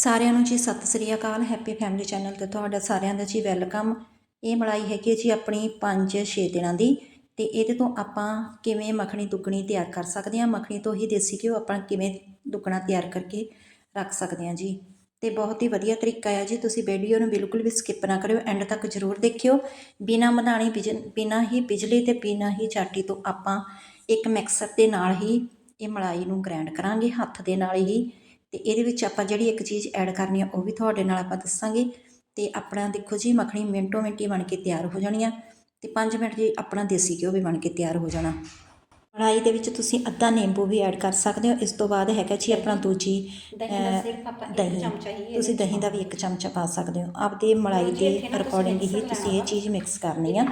ਸਾਰਿਆਂ ਨੂੰ ਜੀ ਸਤਿ ਸ੍ਰੀ ਅਕਾਲ ਹੈਪੀ ਫੈਮਿਲੀ ਚੈਨਲ ਤੇ ਤੁਹਾਡਾ ਸਾਰਿਆਂ ਦਾ ਜੀ ਵੈਲਕਮ ਇਹ ਮਲਾਈ ਹੈਗੀ ਹੈ ਜੀ ਆਪਣੀ 5-6 ਦਿਨਾਂ ਦੀ ਤੇ ਇਹਦੇ ਤੋਂ ਆਪਾਂ ਕਿਵੇਂ ਮੱਖਣੀ ਦੁੱਗਣੀ ਤਿਆਰ ਕਰ ਸਕਦੇ ਹਾਂ? ਮੱਖਣੀ ਤੋਂ ਹੀ ਦੇਸੀ ਘਿਓ ਆਪਾਂ ਕਿਵੇਂ ਦੁੱਗਣਾ ਤਿਆਰ ਕਰਕੇ ਰੱਖ ਸਕਦੇ ਹਾਂ ਜੀ? ਤੇ ਬਹੁਤ ਹੀ ਵਧੀਆ ਤਰੀਕਾ ਹੈ ਜੀ, ਤੁਸੀਂ ਵੀਡੀਓ ਨੂੰ ਬਿਲਕੁਲ ਵੀ ਸਕਿਪ ਨਾ ਕਰਿਓ ਐਂਡ ਤੱਕ ਜ਼ਰੂਰ ਦੇਖਿਓ। ਬਿਨਾ ਮਧਾਣੀ ਬਿਨਾ ਹੀ ਬਿਜਲੀ ਤੇ ਬਿਨਾ ਹੀ ਚਾਟੀ ਤੋਂ ਆਪਾਂ ਇੱਕ ਮਿਕਸਰ ਦੇ ਨਾਲ ਹੀ ਇਹ ਮਲਾਈ ਨੂੰ ਗ੍ਰਾਈਂਡ ਕਰਾਂਗੇ, ਹੱਥ ਦੇ ਨਾਲ ਹੀ। ਤੇ ਇਹਦੇ ਵਿੱਚ ਆਪਾਂ ਜਿਹੜੀ ਇੱਕ ਚੀਜ਼ ਐਡ ਕਰਨੀ ਆ ਉਹ ਵੀ ਤੁਹਾਡੇ ਨਾਲ ਆਪਾਂ ਦੱਸਾਂਗੇ। ਤੇ ਆਪਣਾ ਦੇਖੋ ਜੀ ਮੱਖਣੀ ਮਿੰਟੋ ਮਿੰਟੀ ਬਣ ਕੇ ਤਿਆਰ ਹੋ ਜਾਣੀ ਆ ਤੇ 5 ਮਿੰਟ ਜੀ ਆਪਣਾ ਦੇਸੀ ਘਿਓ ਵੀ ਬਣ ਕੇ ਤਿਆਰ ਹੋ ਜਾਣਾ। ਮਲਾਈ ਦੇ ਵਿੱਚ ਤੁਸੀਂ ਅੱਧਾ ਨਿੰਬੂ ਵੀ ਐਡ ਕਰ ਸਕਦੇ ਹੋ। ਇਸ ਤੋਂ ਬਾਅਦ ਹੈਗਾ ਜੀ ਆਪਣਾ ਦੂਜੀ ਦਹੀਂ ਦਾ ਸਿਰਫ ਆਪਾਂ ਇੱਕ ਦਹੀਂ। ਚਮਚਾ ਹੀ ਤੁਸੀਂ ਦਹੀਂ ਦਾ ਵੀ ਇੱਕ ਚਮਚਾ ਪਾ ਸਕਦੇ ਹੋ। ਆਪਦੇ ਮਲਾਈ ਦੇ ਅਕੋਰਡਿੰਗ ਹੀ ਤੁਸੀਂ ਇਹ ਚੀਜ਼ ਮਿਕਸ ਕਰਨੀ ਆ।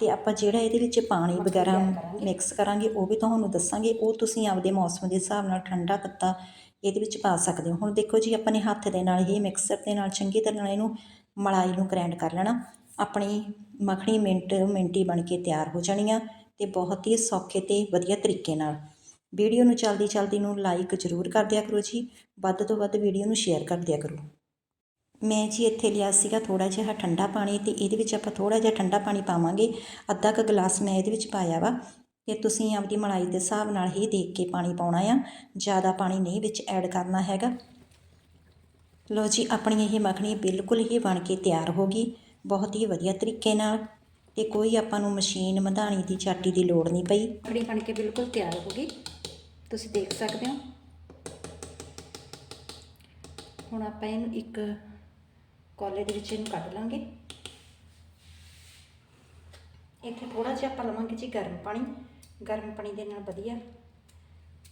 ਤੇ ਆਪਾਂ ਜਿਹੜਾ ਇਹਦੇ ਵਿੱਚ ਪਾਣੀ ਵਗੈਰਾ ਮਿਕਸ ਕਰਾਂਗੇ। ਉਹ ਵੀ ਤੁਹਾਨੂੰ ਦੱਸਾਂਗੇ। ਉਹ ਤੁਸੀਂ ਆਪਦੇ ਮੌਸਮ ਦੇ ਹਿਸਾਬ ਨਾਲ ਠੰਡਾ ਤੱਤਾ ਇਹਦੇ ਵਿੱਚ ਪਾ ਸਕਦੇ ਹੋ। ਹੁਣ ਦੇਖੋ ਜੀ, ਆਪਣੇ ਹੱਥ ਦੇ ਨਾਲ ਇਹ ਮਿਕਸਰ ਦੇ ਨਾਲ, ਚੰਗੀ ਤਰ੍ਹਾਂ ਨਾਲ ਇਹਨੂੰ ਮਲਾਈ ਨੂੰ ਗ੍ਰਾਈਂਡ ਕਰ ਲੈਣਾ। ਆਪਣੀ ਮੱਖਣੀ ਮਿੰਟ, ਮਿੰਟੀ ਬਣ ਕੇ ਤਿਆਰ ਹੋ ਜਾਣੀ ਆ ਤੇ ਬਹੁਤ ਹੀ ਸੌਖੇ ਤੇ ਵਧੀਆ ਤਰੀਕੇ ਨਾਲ। ਵੀਡੀਓ ਨੂੰ ਚਲਦੀ ਚਲਦੀ ਨੂੰ ਲਾਈਕ ਜ਼ਰੂਰ ਕਰ ਦਿਆ ਕਰੋ ਜੀ। ਵੱਧ ਤੋਂ ਵੱਧ ਵੀਡੀਓ ਨੂੰ ਸ਼ੇਅਰ ਕਰ ਦਿਆ ਕਰੋ। ਮੈਂ ਜੀ ਇੱਥੇ ਲਿਆ ਸੀਗਾ ਥੋੜਾ ਜਿਹਾ ਠੰਡਾ ਪਾਣੀ ਤੇ ਇਹਦੇ ਵਿੱਚ ਆਪਾਂ ਥੋੜਾ ਜਿਹਾ ਠੰਡਾ ਪਾਣੀ ਪਾਵਾਂਗੇ। ਅੱਧਾ ਕ ਗਲਾਸ ਮੈਂ ਇਹਦੇ ਵਿੱਚ ਪਾਇਆ ਵਾ। ਤੇ ਤੁਸੀਂ ਆਪਦੀ ਮਲਾਈ ਦੇ ਹਿਸਾਬ ਨਾਲ ਹੀ ਦੇਖ ਕੇ ਪਾਣੀ ਪਾਉਣਾ ਆ। ਜ਼ਿਆਦਾ ਪਾਣੀ ਨਹੀਂ ਵਿੱਚ ਐਡ ਕਰਨਾ ਹੈਗਾ। ਲੋ ਜੀ, ਆਪਣੀ ਇਹ ਮੱਖਣੀ ਬਿਲਕੁਲ ਹੀ ਬਣ ਕੇ ਤਿਆਰ ਹੋ ਗਈ। ਬਹੁਤ ਹੀ ਵਧੀਆ ਤਰੀਕੇ ਨਾਲ। ਤੇ ਕੋਈ ਆਪਾਂ ਨੂੰ ਮਸ਼ੀਨ ਮਧਾਣੀ ਦੀ ਚਾਟੀ ਦੀ ਲੋੜ ਨਹੀਂ ਪਈ। ਮੱਖਣੀ ਬਣ ਕੇ ਬਿਲਕੁਲ ਤਿਆਰ ਹੋ ਗਈ। ਤੁਸੀਂ ਦੇਖ ਸਕਦੇ ਹੋ। ਹੁਣ ਆਪਾਂ ਇਹਨੂੰ ਇੱਕ ਕੋਲੇ ਦੇ ਵਿੱਚ ਇਹਨੂੰ ਕੱਢ ਲਾਂਗੇ। ਇੱਥੇ ਥੋੜਾ ਜਿਹਾ ਆਪਾਂ ਲਵਾਂਗੇ ਜੀ ਗਰਮ ਪਾਣੀ। ਗਰਮ ਪਾਣੀ ਦੇ ਨਾਲ ਵਧੀਆ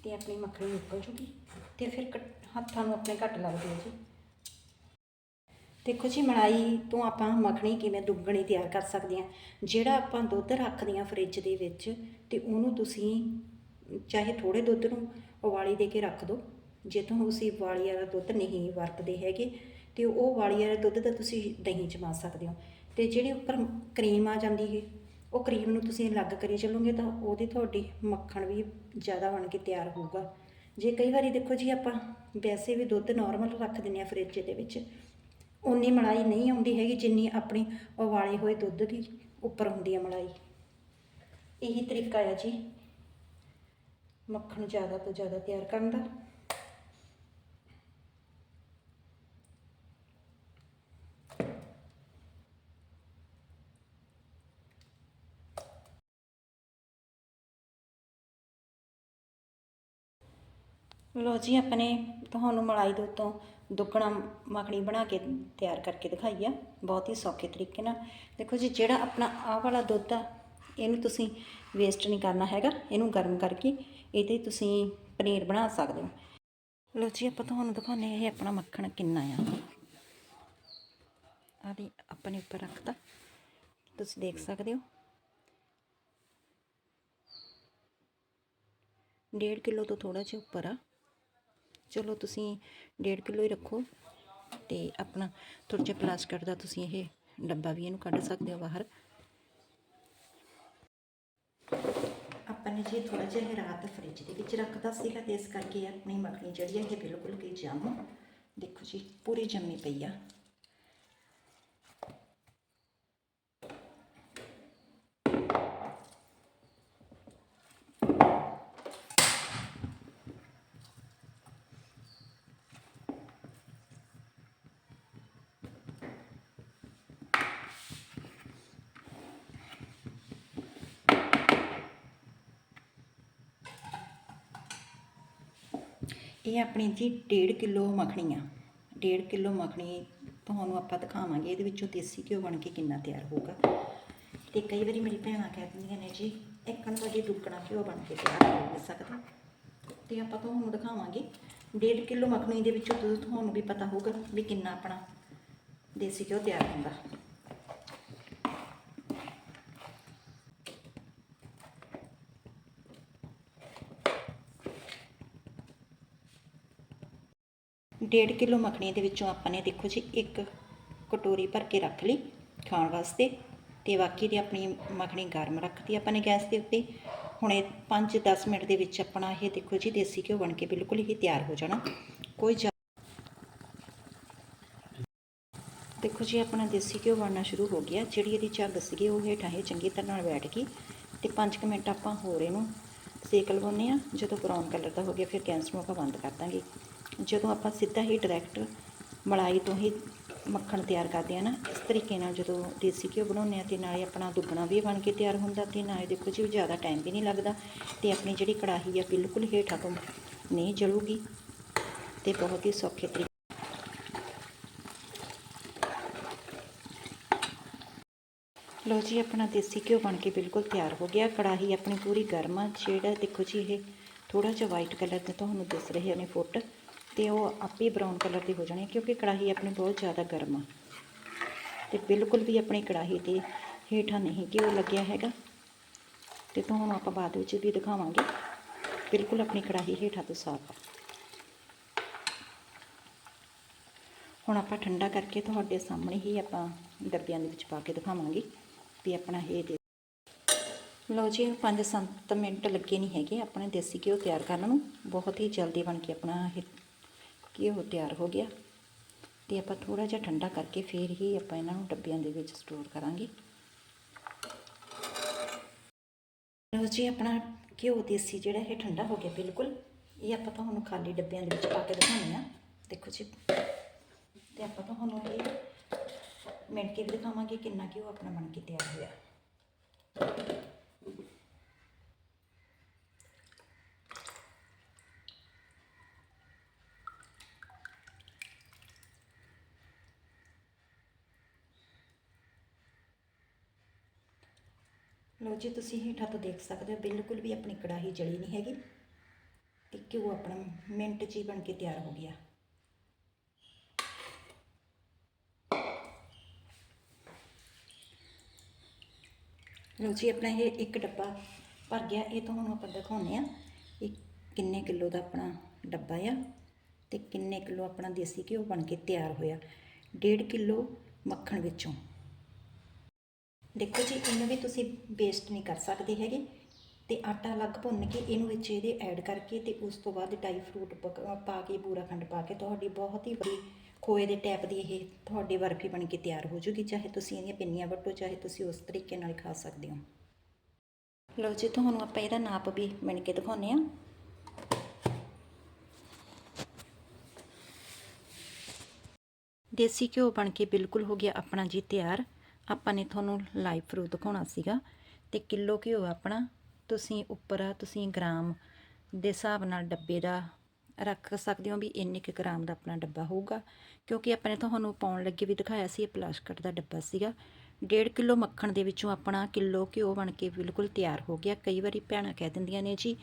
ਤੇ ਆਪਣੀ ਮੱਖਣੀ ਨਿਕਲ ਜੂਗੀ ਤੇ ਫਿਰ ਕੱਟ- ਹੱਥਾਂ ਨੂੰ ਆਪਣੇ ਘੱਟ ਲੱਗਦੇ ਆ ਜੀ। ਦੇਖੋ ਜੀ, ਮਲਾਈ ਤੋਂ ਆਪਾਂ ਮੱਖਣੀ ਕਿਵੇਂ ਦੁੱਗਣੀ ਤਿਆਰ ਕਰ ਸਕਦੇ ਹਾਂ? ਜਿਹੜਾ ਆਪਾਂ ਦੁੱਧ ਰੱਖਦੇ ਹਾਂ ਫ੍ਰਿਜ ਦੇ ਵਿੱਚ ਤੇ ਉਹਨੂੰ ਤੁਸੀਂ ਚਾਹੇ ਥੋੜੇ ਦੁੱਧ ਨੂੰ ਉਬਾਲੀ ਦੇ ਕੇ ਰੱਖ ਦਿਓ। ਜੇ ਤੁਹਾਨੂੰ ਤੁਸੀਂ ਉਬਾਲੀ ਵਾਲਾ ਦੁੱਧ ਨਹੀਂ ਵਰਤਦੇ ਹੈਗੇ, ਤੇ ਉਹ ਵਾਲੀ ਵਾਲਾ ਦੁੱਧ ਦਾ ਤੁਸੀਂ ਦਹੀਂ ਜਮਾ ਸਕਦੇ ਹੋ। ਤੇ ਜਿਹੜੀ ਉੱਪਰ ਕਰੀਮ ਆ ਜਾਂਦੀ ਹੈ ਉਹ ਕਰੀਮ ਨੂੰ ਤੁਸੀਂ ਅਲੱਗ ਕਰੀ ਚੱਲੋਗੇ ਤਾਂ ਉਹਦੀ ਤੁਹਾਡੀ ਮੱਖਣ ਵੀ ਜ਼ਿਆਦਾ ਬਣ ਕੇ ਤਿਆਰ ਹੋਊਗਾ। ਜੇ ਕਈ ਵਾਰੀ ਦੇਖੋ ਜੀ ਆਪਾਂ ਵੈਸੇ ਵੀ ਦੁੱਧ ਨਾਰਮਲ ਰੱਖ ਦਿੰਦੇ ਆ ਫ੍ਰਿਜ ਦੇ ਵਿੱਚ ਉਨੀ ਮਲਾਈ ਨਹੀਂ ਆਉਂਦੀ ਹੈਗੀ ਜਿੰਨੀ ਆਪਣੀ ਉਬਾਲੇ ਹੋਏ ਦੁੱਧ ਦੀ ਉੱਪਰ ਹੁੰਦੀ ਹੈ ਮਲਾਈ। ਇਹੀ ਤਰੀਕਾ ਹੈ ਜੀ ਮੱਖਣ ਜ਼ਿਆਦਾ ਤੋਂ ਜ਼ਿਆਦਾ ਤਿਆਰ ਕਰਨ ਦਾ। ਲੋ ਜੀ, ਆਪਣੇ ਤੁਹਾਨੂੰ ਮਲਾਈ ਦੁੱਧ ਤੋਂ ਦੁੱਗਣਾ ਮੱਖਣੀ ਬਣਾ ਕੇ ਤਿਆਰ ਕਰਕੇ ਦਿਖਾਈ ਆ। ਬਹੁਤ ਹੀ ਸੌਖੇ ਤਰੀਕੇ ਨਾਲ। ਦੇਖੋ ਜੀ, ਜਿਹੜਾ ਆਪਣਾ ਆਹ ਵਾਲਾ ਦੁੱਧ ਆ, ਇਹਨੂੰ ਤੁਸੀਂ ਵੇਸਟ ਨਹੀਂ ਕਰਨਾ ਹੈਗਾ। ਇਹਨੂੰ ਗਰਮ ਕਰਕੇ ਇਹਦੇ ਤੁਸੀਂ ਪਨੀਰ ਬਣਾ ਸਕਦੇ ਹੋ। ਲੋ ਜੀ, ਆਪਾਂ ਤੁਹਾਨੂੰ ਦਿਖਾਉਂਦੇ ਇਹ ਆਪਣਾ ਮੱਖਣ ਕਿੰਨਾ ਆ। ਆਦੀ ਆਪਣੇ ਉੱਪਰ ਰੱਖਤਾ। ਤੁਸੀਂ ਦੇਖ ਸਕਦੇ ਹੋ। ਡੇਢ ਕਿਲੋ ਤੋਂ ਥੋੜਾ ਜਿਹਾ ਉੱਪਰ ਆ। ਚਲੋ ਤੁਸੀਂ 1.5 ਕਿਲੋ ਹੀ ਰੱਖੋ ਤੇ ਆਪਣਾ ਥੋੜਾ ਜਿਹਾ ਪਲਾਸਟਿਕ ਦਾ ਤੁਸੀਂ ਇਹ ਡੱਬਾ ਵੀ ਇਹਨੂੰ ਕੱਢ ਸਕਦੇ ਹੋ ਬਾਹਰ। ਆਪਾਂ ਨੇ ਜੀ ਥੋੜਾ ਜਿਹਾ ਇਹ ਰਾਤ ਫ੍ਰਿਜ ਦੇ ਵਿੱਚ ਰੱਖਦਾ ਸੀਗਾ ਤੇ ਇਸ ਕਰਕੇ ਆਪਣੀ ਮੱਖਣੀ ਜਿਹੜੀ ਹੈ ਇਹ ਬਿਲਕੁਲ ਹੀ ਜੰਮ। ਦੇਖੋ ਜੀ, ਪੂਰੀ ਜੰਮੀ ਪਈ ਆ। ਇਹ ਆਪਣੀ ਜੀ 1.5 ਕਿਲੋ ਮੱਖਣੀ ਆ। 1.5 ਕਿਲੋ ਮੱਖਣੀ ਤੁਹਾਨੂੰ ਆਪਾਂ ਦਿਖਾਵਾਂਗੇ, ਇਹਦੇ ਵਿੱਚੋਂ ਦੇਸੀ ਘਿਓ ਬਣ ਕੇ ਕਿੰਨਾ ਤਿਆਰ ਹੋਊਗਾ। ਤੇ ਕਈ ਵਾਰੀ ਮੇਰੀ ਭੈਣਾਂ ਕਹਿ ਦਿੰਦੀਆਂ ਨੇ ਜੀ ਇੱਕਣ ਤੁਹਾਡੀ ਦੁੱਗਣਾ ਘਿਓ ਬਣ ਕੇ ਤਿਆਰ ਹੋ ਸਕਦਾ। ਤੇ ਆਪਾਂ ਤੁਹਾਨੂੰ ਦਿਖਾਵਾਂਗੇ 1.5 ਕਿਲੋ ਮੱਖਣੀ ਦੇ ਵਿੱਚੋਂ ਤੁਹਾਨੂੰ ਵੀ ਪਤਾ ਹੋਊਗਾ ਵੀ ਕਿੰਨਾ ਆਪਣਾ ਦੇਸੀ ਘਿਓ ਤਿਆਰ ਹੁੰਦਾ। ਡੇਢ ਕਿਲੋ ਮੱਖਣੀ ਦੇ ਵਿੱਚੋਂ ਆਪਾਂ ਨੇ ਦੇਖੋ ਜੀ ਇੱਕ ਕਟੋਰੀ ਭਰ ਕੇ ਰੱਖ ਲਈ ਖਾਣ ਵਾਸਤੇ ਤੇ ਬਾਕੀ ਦੀ ਆਪਣੀ ਮੱਖਣੀ ਗਰਮ ਰੱਖਤੀ ਆਪਾਂ ਨੇ ਗੈਸ ਦੇ ਉੱਤੇ। ਹੁਣ ਇਹ 5-10 ਮਿੰਟ ਦੇ ਵਿੱਚ ਆਪਣਾ ਇਹ ਦੇਖੋ ਜੀ ਦੇਸੀ ਘਿਓ ਬਣ ਕੇ ਬਿਲਕੁਲ ਹੀ ਤਿਆਰ ਹੋ ਜਾਣਾ। ਕੋਈ ਜ਼ਿਆ- ਦੇਖੋ ਜੀ ਆਪਣਾ ਦੇਸੀ ਘਿਓ ਬਣਨਾ ਸ਼ੁਰੂ ਹੋ ਗਿਆ। ਜਿਹੜੀ ਇਹਦੀ ਝੱਗ ਸੀਗੀ ਉਹ ਹੇਠਾਂ ਇਹ ਚੰਗੀ ਤਰ੍ਹਾਂ ਨਾਲ ਬੈਠ ਗਈ ਤੇ 5 ਮਿੰਟ ਆਪਾਂ ਹੋਰ ਇਹਨੂੰ ਸੇਕ ਲਵਾਉਂਦੇ ਆ ਜਦੋਂ ਬਰਾਊਨ ਕਲਰ ਦਾ ਹੋ ਗਿਆ ਫਿਰ ਗੈਸ ਨੂੰ ਆਪਾਂ ਬੰਦ ਕਰ ਦਾਂਗੇ। ਜਦੋਂ ਆਪਾਂ ਸਿੱਧਾ ਹੀ ਡਾਇਰੈਕਟ ਮਲਾਈ ਤੋਂ ਹੀ ਮੱਖਣ ਤਿਆਰ ਕਰਦੇ ਆ ਨਾ, ਇਸ ਤਰੀਕੇ ਨਾਲ ਜਦੋਂ ਦੇਸੀ ਘਿਓ ਬਣਾਉਂਦੇ ਆ ਤੇ ਨਾਲੇ ਆਪਣਾ ਦੁੱਗਣਾ ਵੀ ਬਣ ਕੇ ਤਿਆਰ ਹੁੰਦਾ ਤੇ ਨਾਲੇ ਦੇਖੋ ਜੀ ਜ਼ਿਆਦਾ ਟਾਈਮ ਵੀ ਨਹੀਂ ਲੱਗਦਾ ਤੇ ਆਪਣੀ ਜਿਹੜੀ ਕੜਾਹੀ ਆ ਬਿਲਕੁਲ ਹੇਠਾਂ ਤੋਂ ਨਹੀਂ ਜਲੂਗੀ ਤੇ ਬਹੁਤ ਹੀ ਸੌਖੇ ਤਰੀਕੇ ਲੋ ਜੀ, ਆਪਣਾ ਦੇਸੀ ਘਿਓ ਬਣ ਕੇ ਬਿਲਕੁਲ ਤਿਆਰ ਹੋ ਗਿਆ। ਕੜਾਹੀ ਆਪਣੀ ਪੂਰੀ ਗਰਮ ਆ, ਜਿਹੜਾ ਦੇਖੋ ਜੀ ਇਹ ਥੋੜਾ ਜਿਹਾ ਵਾਈਟ ਕਲਰ ਦੇ ਤੁਹਾਨੂੰ ਦਿਸ ਰਹੇ ਨੇ ਫੁੱਟ। ਤੇ ਉਹ ਆਪੇ ਬਰਾਊਨ ਕਲਰ ਦੇ ਹੋ ਜਾਣੇ ਕਿਉਂਕਿ ਕੜਾਹੀ ਆਪਣੀ ਬਹੁਤ ਜ਼ਿਆਦਾ ਗਰਮ ਆ। ਤੇ ਬਿਲਕੁਲ ਵੀ ਆਪਣੀ ਕੜਾਹੀ ਤੇ ਹੇਠਾਂ ਨਹੀਂ ਘਿਓ ਲੱਗਿਆ ਹੈਗਾ। ਤੇ ਤੁਹਾਨੂੰ ਆਪਾਂ ਬਾਅਦ ਵਿੱਚ ਵੀ ਦਿਖਾਵਾਂਗੇ। ਬਿਲਕੁਲ ਆਪਣੀ ਕੜਾਹੀ ਹੇਠਾਂ ਤੋਂ ਸਾਫ਼ ਆ। ਹੁਣ ਆਪਾਂ ਠੰਡਾ ਕਰਕੇ ਤੁਹਾਡੇ ਸਾਹਮਣੇ ਹੀ ਆਪਾਂ ਡੱਬਿਆਂ ਦੇ ਵਿੱਚ ਪਾ ਕੇ ਦਿਖਾਵਾਂਗੇ ਵੀ ਆਪਣਾ ਇਹ ਦੇ ਲਓ ਜੀ 5-7 ਮਿੰਟ ਲੱਗੇ ਨਹੀਂ ਹੈਗੇ, ਆਪਣੇ ਦੇਸੀ ਘਿਓ ਤਿਆਰ ਕਰਨ ਨੂੰ। ਬਹੁਤ ਹੀ ਜਲਦੀ ਬਣ ਕੇ ਆਪਣਾ ਇਹ ਘਿਓ ਤਿਆਰ ਹੋ ਗਿਆ ਤੇ ਆਪਾਂ ਥੋੜਾ ਜਿਹਾ ਠੰਡਾ ਕਰਕੇ ਫਿਰ ਹੀ ਆਪਾਂ ਇਹਨਾਂ ਨੂੰ ਡੱਬਿਆਂ ਦੇ ਵਿੱਚ ਸਟੋਰ ਕਰਾਂਗੇ। ਲਓ ਜੀ, ਆਪਣਾ ਘਿਓ ਦੇਸੀ ਜਿਹੜਾ ਇਹ ਠੰਡਾ ਹੋ ਗਿਆ ਬਿਲਕੁਲ, ਇਹ ਆਪਾਂ ਤੁਹਾਨੂੰ ਖਾਲੀ ਡੱਬਿਆਂ ਦੇ ਵਿੱਚ ਪਾ ਕੇ ਦਿਖਾਉਂਦੇ ਆ ਦੇਖੋ ਜੀ, ਤੇ ਆਪਾਂ ਤੁਹਾਨੂੰ ਇਹ ਮਿਣ ਕੇ ਵੀ ਦਿਖਾਵਾਂਗੇ ਕਿੰਨਾ ਘਿਓ ਆਪਣਾ ਬਣ ਕੇ ਤਿਆਰ ਹੋਇਆ। ਲਓ ਜੀ, ਤੁਸੀਂ ਹੇਠਾਂ ਤੋਂ ਦੇਖ ਸਕਦੇ ਹੋ, ਬਿਲਕੁਲ ਵੀ ਆਪਣੀ ਕੜਾਹੀ ਜਲੀ ਨਹੀਂ ਹੈਗੀ ਤੇ ਘਿਓ ਆਪਣਾ ਮਿੰਟ 'ਚ ਹੀ ਬਣ ਕੇ ਤਿਆਰ ਹੋ ਗਿਆ। ਲਓ ਜੀ, ਆਪਣਾ ਇਹ ਇੱਕ ਡੱਬਾ ਭਰ ਗਿਆ। ਇਹ ਤੁਹਾਨੂੰ ਆਪਾਂ ਦਿਖਾਉਂਦੇ ਆ ਇਹ ਕਿੰਨੇ ਕਿਲੋ ਦਾ ਆਪਣਾ ਡੱਬਾ ਆ ਤੇ ਕਿੰਨੇ ਕਿਲੋ ਆਪਣਾ ਦੇਸੀ ਘਿਓ ਬਣ ਕੇ ਤਿਆਰ ਹੋਇਆ। 1.5 ਕਿਲੋ ਮੱਖਣ ਵਿੱਚੋਂ। ਦੇਖੋ ਜੀ, ਇਹਨੂੰ ਵੀ ਤੁਸੀਂ ਵੇਸਟ ਨਹੀਂ ਕਰ ਸਕਦੇ ਹੈਗੇ। ਤੇ ਆਟਾ ਅਲੱਗ ਭੁੰਨ ਕੇ ਇਹਨੂੰ ਵਿੱਚ ਇਹਦੇ ਐਡ ਕਰਕੇ ਤੇ ਉਸ ਤੋਂ ਬਾਅਦ ਡਰਾਈ ਫਰੂਟ ਪਾ ਕੇ, ਬੂਰਾ ਖੰਡ ਪਾ ਕੇ ਤੁਹਾਡੀ ਬਹੁਤ ਹੀ ਬੜੀ ਖੋਏ ਦੇ ਟੈਪ ਦੀ ਇਹ ਤੁਹਾਡੀ ਬਰਫੀ ਬਣ ਕੇ ਤਿਆਰ ਹੋ ਜੂਗੀ, ਚਾਹੇ ਤੁਸੀਂ ਇਹਦੀਆਂ ਪਿੰਨੀਆਂ ਵੱਟੋ, ਚਾਹੇ ਤੁਸੀਂ ਉਸ ਤਰੀਕੇ ਨਾਲ ਖਾ ਸਕਦੇ ਹੋ। ਲਓ ਜੀ, ਤੁਹਾਨੂੰ ਆਪਾਂ ਇਹਦਾ ਨਾਪ ਵੀ ਮਿਣ ਕੇ ਦਿਖਾਉਂਦੇ ਆ ਦੇਸੀ ਘਿਓ ਬਣ ਕੇ ਬਿਲਕੁਲ ਹੋ ਗਿਆ ਆਪਣਾ ਜੀ ਤਿਆਰ। ਆਪਾਂ ਨੇ ਤੁਹਾਨੂੰ ਲਾਈਵ ਫਰੂਟ ਦਿਖਾਉਣਾ ਸੀਗਾ ਤੇ ਕਿਲੋ ਘਿਓ ਆਪਣਾ, ਤੁਸੀਂ ਉੱਪਰ ਆ, ਤੁਸੀਂ ਗ੍ਰਾਮ ਦੇ ਹਿਸਾਬ ਨਾਲ ਡੱਬੇ ਦਾ ਰੱਖ ਸਕਦੇ ਹੋ ਵੀ ਇੰਨੇ ਕੁ ਗ੍ਰਾਮ ਦਾ ਆਪਣਾ ਡੱਬਾ ਹੋਊਗਾ। ਕਿਉਂਕਿ ਆਪਾਂ ਨੇ ਤੁਹਾਨੂੰ ਪਾਉਣ ਲੱਗੇ ਵੀ ਦਿਖਾਇਆ ਸੀ, ਇਹ ਪਲਾਸਟਿਕ ਦਾ ਡੱਬਾ ਸੀਗਾ। 1.5 ਕਿਲੋ ਮੱਖਣ ਦੇ ਵਿੱਚੋਂ ਆਪਣਾ ਕਿਲੋ ਘਿਓ ਬਣ ਕੇ ਬਿਲਕੁਲ ਤਿਆਰ ਹੋ ਗਿਆ। ਕਈ ਵਾਰੀ ਭੈਣਾਂ ਕਹਿ ਦਿੰਦੀਆਂ ਨੇ, ਜੀ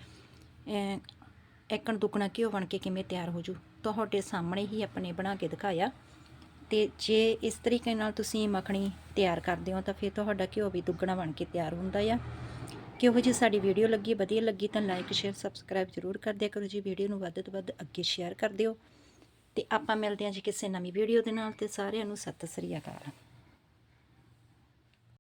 ਐਕਣ ਦੁਕਣਾ ਘਿਓ ਬਣ ਕੇ ਕਿਵੇਂ ਤਿਆਰ ਹੋ ਜੂ? ਤੁਹਾਡੇ ਸਾਹਮਣੇ ਹੀ ਆਪਣੇ ਬਣਾ ਕੇ ਦਿਖਾਇਆ। ਤੇ ਜੇ ਇਸ ਤਰੀਕੇ ਨਾਲ ਤੁਸੀਂ ਮੱਖਣੀ ਤਿਆਰ ਕਰਦੇ ਹੋ, ਤਾਂ ਫਿਰ ਤੁਹਾਡਾ ਘਿਓ ਵੀ ਦੁੱਗਣਾ ਬਣ ਕੇ ਤਿਆਰ ਹੁੰਦਾ ਆ। ਕਿਹੋ ਜੀ ਸਾਡੀ ਵੀਡੀਓ ਲੱਗੀ, ਵਧੀਆ ਲੱਗੀ, ਤਾਂ ਲਾਈਕ ਸ਼ੇਅਰ ਸਬਸਕ੍ਰਾਈਬ ਜ਼ਰੂਰ ਕਰ ਦਿਆ ਕਰੋ ਜੀ। ਵੀਡੀਓ ਨੂੰ ਵੱਧ ਤੋਂ ਵੱਧ ਅੱਗੇ ਸ਼ੇਅਰ ਕਰ ਦਿਓ। ਤੇ ਆਪਾਂ ਮਿਲਦੇ ਹਾਂ ਜੀ ਕਿਸੇ ਨਵੀਂ ਵੀਡੀਓ ਦੇ ਨਾਲ, ਤੇ ਸਾਰਿਆਂ ਨੂੰ ਸਤਿ ਸ੍ਰੀ ਅਕਾਲ।